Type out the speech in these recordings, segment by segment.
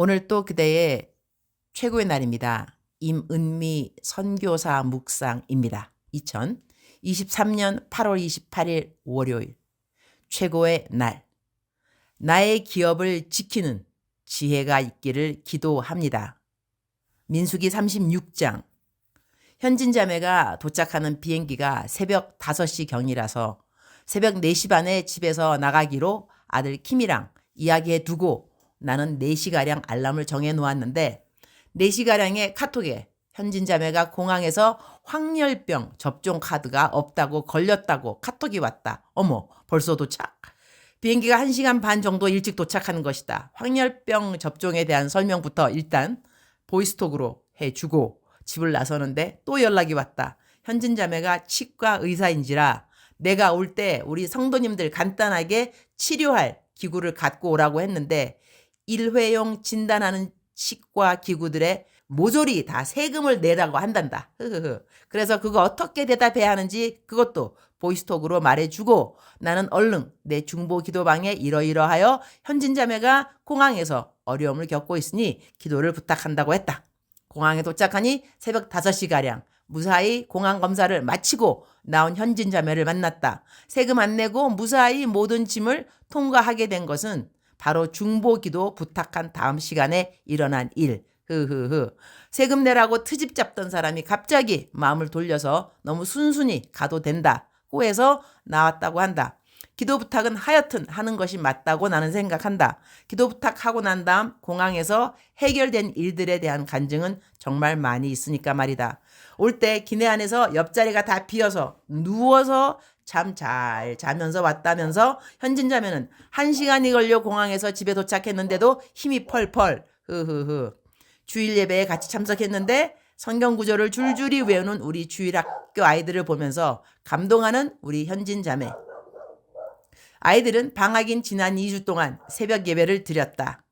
오늘 또 그대의 최고의 날입니다. 임은미 선교사 묵상입니다. 2023년 8월 28일 월요일 최고의 날 나의 기업을 지키는 지혜가 있기를 기도합니다. 민수기 36장 현진 자매가 도착하는 비행기가 새벽 5시 경이라서 새벽 4시 반에 집에서 나가기로 아들 킴이랑 이야기해 두고 나는 4시가량 알람을 정해 놓았는데 4시가량의 카톡에 현진 자매가 공항에서 황열병 접종 카드가 없다고 걸렸다고 카톡이 왔다. 어머, 벌써 도착? 비행기가 1시간 반 정도 일찍 도착하는 것이다. 황열병 접종에 대한 설명부터 일단 보이스톡으로 해주고 집을 나서는데 또 연락이 왔다. 현진 자매가 치과 의사인지라 내가 올 때 우리 성도님들 간단하게 치료할 기구를 갖고 오라고 했는데 일회용 진단하는 치과 기구들의 모조리 다 세금을 내라고 한단다. 흐흐흐. 그래서 그거 어떻게 대답해야 하는지 그것도 보이스톡으로 말해주고 나는 얼른 내 중보 기도방에 이러이러하여 현진 자매가 공항에서 어려움을 겪고 있으니 기도를 부탁한다고 했다. 공항에 도착하니 새벽 5시가량 무사히 공항 검사를 마치고 나온 현진 자매를 만났다. 세금 안 내고 무사히 모든 짐을 통과하게 된 것은 바로 중보기도 부탁한 다음 시간에 일어난 일. 흐흐흐. 세금 내라고 트집 잡던 사람이 갑자기 마음을 돌려서 너무 순순히 가도 된다고 해서 나왔다고 한다. 기도 부탁은 하여튼 하는 것이 맞다고 나는 생각한다. 기도 부탁하고 난 다음 공항에서 해결된 일들에 대한 간증은 정말 많이 있으니까 말이다. 올 때 기내 안에서 옆자리가 다 비어서 누워서 잠 잘 자면서 왔다면서 현진 자매는 한 시간이 걸려 공항에서 집에 도착했는데도 힘이 펄펄. 흐흐흐. 주일 예배에 같이 참석했는데 성경 구절을 줄줄이 외우는 우리 주일학교 아이들을 보면서 감동하는 우리 현진 자매. 아이들은 방학인 지난 2주 동안 새벽 예배를 드렸다.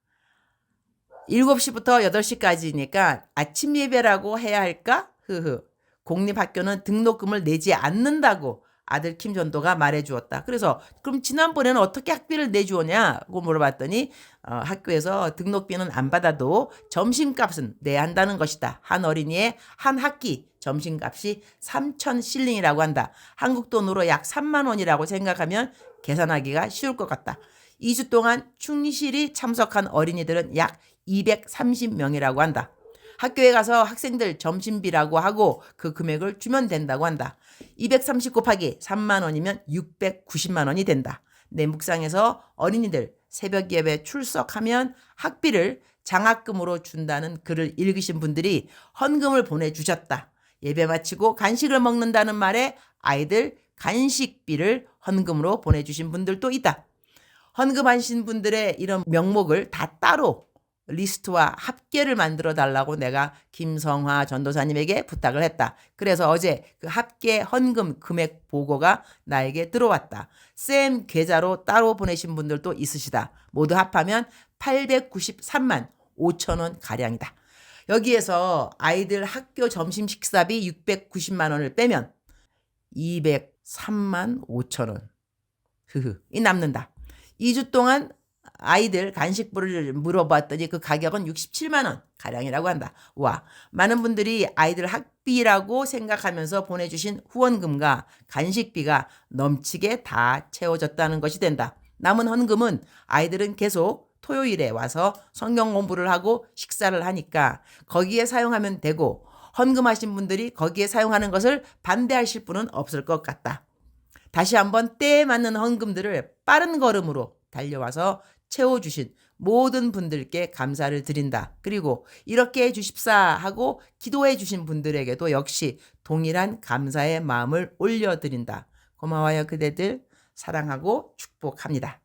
7시부터 8시까지니까 아침 예배라고 해야 할까? 흐흐. 공립학교는 등록금을 내지 않는다고 아들 킴 전도가 말해 주었다. 그래서 그럼 지난번에는 어떻게 학비를 내주었냐고 물어봤더니 어, 학교에서 등록비는 안 받아도 점심값은 내야 한다는 것이다. 한 어린이의 한 학기 점심값이 3천 실링이라고 한다. 한국 돈으로 약 3만 원이라고 생각하면 계산하기가 쉬울 것 같다. 2주 동안 충실히 참석한 어린이들은 약 230명이라고 한다. 학교에 가서 학생들 점심비라고 하고 그 금액을 주면 된다고 한다. 230 곱하기 3만 원이면 690만 원이 된다. 내 묵상에서 어린이들 새벽 예배 출석하면 학비를 장학금으로 준다는 글을 읽으신 분들이 헌금을 보내주셨다. 예배 마치고 간식을 먹는다는 말에 아이들 간식비를 헌금으로 보내주신 분들도 있다. 헌금하신 분들의 이런 명목을 다 따로 리스트와 합계를 만들어 달라고 내가 김성화 전도사님에게 부탁을 했다. 그래서 어제 그 합계 헌금 금액 보고가 나에게 들어왔다. 쌤 계좌로 따로 보내신 분들도 있으시다. 모두 합하면 893만 5천 원 가량이다. 여기에서 아이들 학교 점심 식사비 690만 원을 빼면 203만 5천 원. 흐흐. 이 남는다. 2주 동안 아이들 간식부를 물어봤더니 그 가격은 67만 원 가량이라고 한다. 와, 많은 분들이 아이들 학비라고 생각하면서 보내주신 후원금과 간식비가 넘치게 다 채워졌다는 것이 된다. 남은 헌금은 아이들은 계속 토요일에 와서 성경 공부를 하고 식사를 하니까 거기에 사용하면 되고 헌금하신 분들이 거기에 사용하는 것을 반대하실 분은 없을 것 같다. 다시 한번 때에 맞는 헌금들을 빠른 걸음으로 달려와서 채워주신 모든 분들께 감사를 드린다. 그리고 이렇게 해 주십사 하고 기도해 주신 분들에게도 역시 동일한 감사의 마음을 올려드린다. 고마워요 그대들 사랑하고 축복합니다.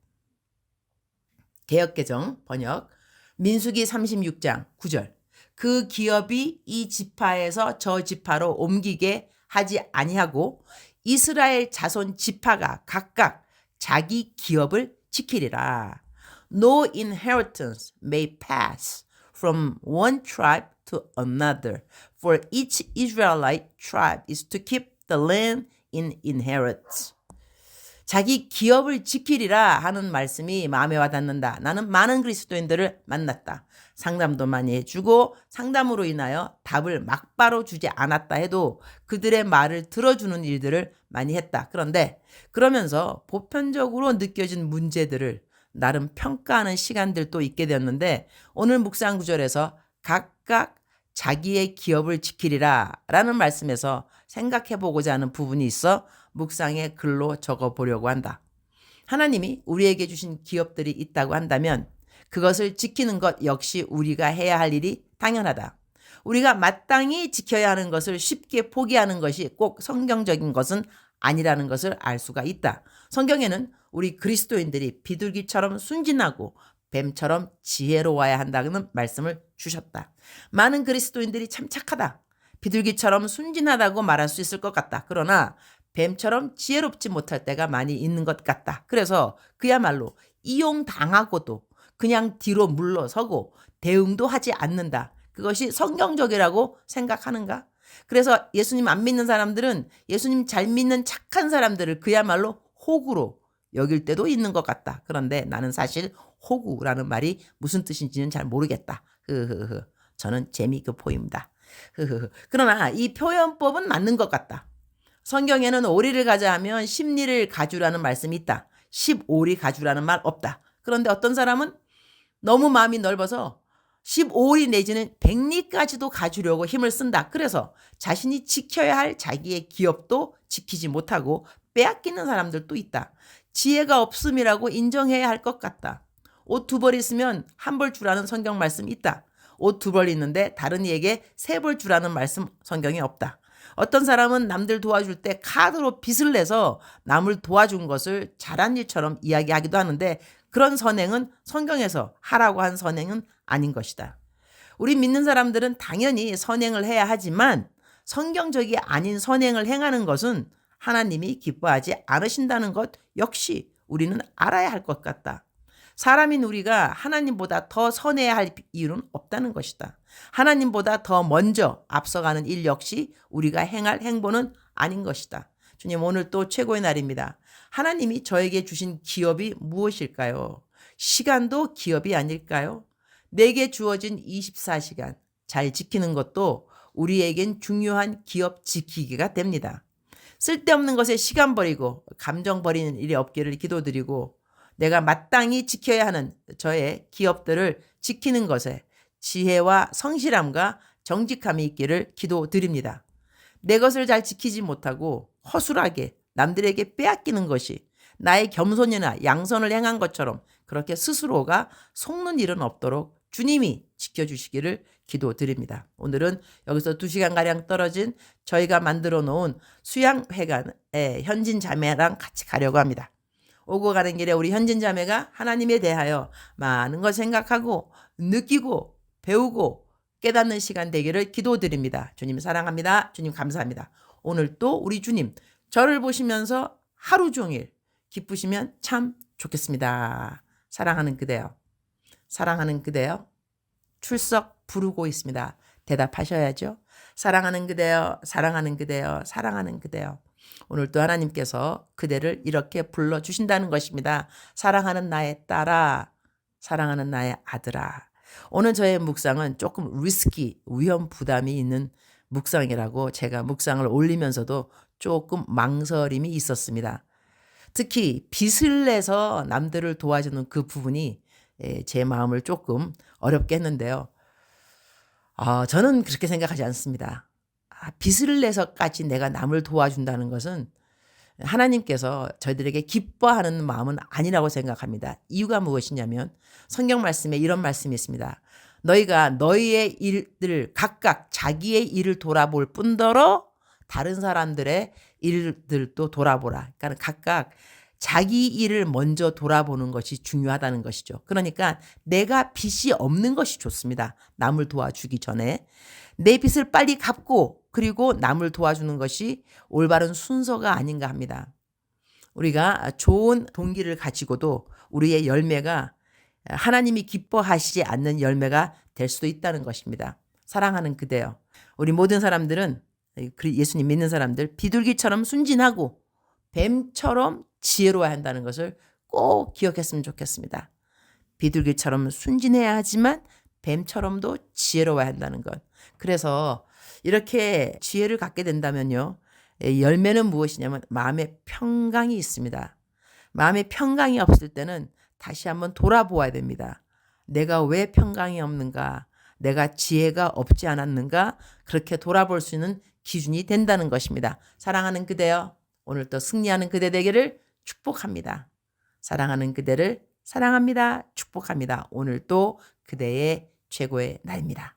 개혁개정 번역 민수기 36장 9절 그 기업이 이 지파에서 저 지파로 옮기게 하지 아니하고 이스라엘 자손 지파가 각각 자기 기업을 지키리라. No inheritance may pass from one tribe to another, for each Israelite tribe is to keep the land in inheritance. 자기 기업을 지키리라 하는 말씀이 마음에 와닿는다. 나는 많은 그리스도인들을 만났다. 상담도 많이 해주고 상담으로 인하여 답을 막바로 주지 않았다 해도 그들의 말을 들어주는 일들을 많이 했다. 그런데 그러면서 보편적으로 느껴진 문제들을 나름 평가하는 시간들도 있게 되었는데 오늘 묵상 구절에서 각각 자기의 기업을 지키리라 라는 말씀에서 생각해 보고자 하는 부분이 있어 묵상의 글로 적어 보려고 한다. 하나님이 우리에게 주신 기업들이 있다고 한다면 그것을 지키는 것 역시 우리가 해야 할 일이 당연하다. 우리가 마땅히 지켜야 하는 것을 쉽게 포기하는 것이 꼭 성경적인 것은 아니라는 것을 알 수가 있다. 성경에는 우리 그리스도인들이 비둘기처럼 순진하고 뱀처럼 지혜로워야 한다는 말씀을 주셨다. 많은 그리스도인들이 참 착하다. 비둘기처럼 순진하다고 말할 수 있을 것 같다. 그러나 뱀처럼 지혜롭지 못할 때가 많이 있는 것 같다. 그래서 그야말로 이용당하고도 그냥 뒤로 물러서고 대응도 하지 않는다. 그것이 성경적이라고 생각하는가? 그래서 예수님 안 믿는 사람들은 예수님 잘 믿는 착한 사람들을 그야말로 호구로 여길 때도 있는 것 같다. 그런데 나는 사실 호구라는 말이 무슨 뜻인지는 잘 모르겠다. 흐흐흐. 저는 재미있게 보입니다. 흐흐흐. 그러나 이 표현법은 맞는 것 같다. 성경에는 오리를 가자 하면 십리를 가주라는 말씀이 있다. 십오리 가주라는 말 없다. 그런데 어떤 사람은 너무 마음이 넓어서 15리 내지는 100리까지도 가주려고 힘을 쓴다. 그래서 자신이 지켜야 할 자기의 기업도 지키지 못하고 빼앗기는 사람들도 있다. 지혜가 없음이라고 인정해야 할 것 같다. 옷 두 벌 있으면 한 벌 주라는 성경 말씀이 있다. 옷 두 벌 있는데 다른 이에게 세 벌 주라는 말씀 성경에 없다. 어떤 사람은 남들 도와줄 때 카드로 빚을 내서 남을 도와준 것을 잘한 일처럼 이야기하기도 하는데 그런 선행은 성경에서 하라고 한 선행은 아닌 것이다. 우리 믿는 사람들은 당연히 선행을 해야 하지만 성경적이 아닌 선행을 행하는 것은 하나님이 기뻐하지 않으신다는 것 역시 우리는 알아야 할 것 같다. 사람인 우리가 하나님보다 더 선해야 할 이유는 없다는 것이다. 하나님보다 더 먼저 앞서가는 일 역시 우리가 행할 행보는 아닌 것이다. 주님 오늘 또 최고의 날입니다. 하나님이 저에게 주신 기업이 무엇일까요? 시간도 기업이 아닐까요? 내게 주어진 24시간 잘 지키는 것도 우리에겐 중요한 기업 지키기가 됩니다. 쓸데없는 것에 시간 버리고 감정 버리는 일이 없기를 기도드리고 내가 마땅히 지켜야 하는 저의 기업들을 지키는 것에 지혜와 성실함과 정직함이 있기를 기도드립니다. 내 것을 잘 지키지 못하고 허술하게 남들에게 빼앗기는 것이 나의 겸손이나 양선을 행한 것처럼 그렇게 스스로가 속는 일은 없도록 주님이 지켜주시기를 기도드립니다. 오늘은 여기서 두 시간가량 떨어진 저희가 만들어 놓은 수양회관에 현진 자매랑 같이 가려고 합니다. 오고 가는 길에 우리 현진 자매가 하나님에 대하여 많은 걸 생각하고 느끼고 배우고 깨닫는 시간 되기를 기도드립니다. 주님 사랑합니다. 주님 감사합니다. 오늘 또 우리 주님 저를 보시면서 하루 종일 기쁘시면 참 좋겠습니다. 사랑하는 그대요. 사랑하는 그대요. 출석 부르고 있습니다. 대답하셔야죠. 사랑하는 그대요. 사랑하는 그대요. 사랑하는 그대요. 오늘 또 하나님께서 그대를 이렇게 불러주신다는 것입니다. 사랑하는 나의 딸아, 사랑하는 나의 아들아. 오늘 저의 묵상은 조금 리스키, 위험 부담이 있는 묵상이라고 제가 묵상을 올리면서도 조금 망설임이 있었습니다. 특히 빚을 내서 남들을 도와주는 그 부분이 예, 제 마음을 조금 어렵게 했는데요. 어, 저는 그렇게 생각하지 않습니다. 아, 빚을 내서까지 내가 남을 도와준다는 것은 하나님께서 저희들에게 기뻐하는 마음은 아니라고 생각합니다. 이유가 무엇이냐면 성경 말씀에 이런 말씀이 있습니다. 너희가 너희의 일들 각각 자기의 일을 돌아볼 뿐더러 다른 사람들의 일들도 돌아보라. 그러니까 각각 자기 일을 먼저 돌아보는 것이 중요하다는 것이죠. 그러니까 내가 빚이 없는 것이 좋습니다. 남을 도와주기 전에 내 빚을 빨리 갚고 그리고 남을 도와주는 것이 올바른 순서가 아닌가 합니다. 우리가 좋은 동기를 가지고도 우리의 열매가 하나님이 기뻐하시지 않는 열매가 될 수도 있다는 것입니다. 사랑하는 그대요. 우리 모든 사람들은 예수님 믿는 사람들 비둘기처럼 순진하고 뱀처럼 지혜로워야 한다는 것을 꼭 기억했으면 좋겠습니다. 비둘기처럼 순진해야 하지만 뱀처럼도 지혜로워야 한다는 것. 그래서 이렇게 지혜를 갖게 된다면요. 에, 열매는 무엇이냐면 마음의 평강이 있습니다. 마음의 평강이 없을 때는 다시 한번 돌아보아야 됩니다. 내가 왜 평강이 없는가? 내가 지혜가 없지 않았는가? 그렇게 돌아볼 수 있는 기준이 된다는 것입니다. 사랑하는 그대여, 오늘 또 승리하는 그대 되기를 축복합니다. 사랑하는 그대를 사랑합니다. 축복합니다. 오늘 또 그대의 최고의 날입니다.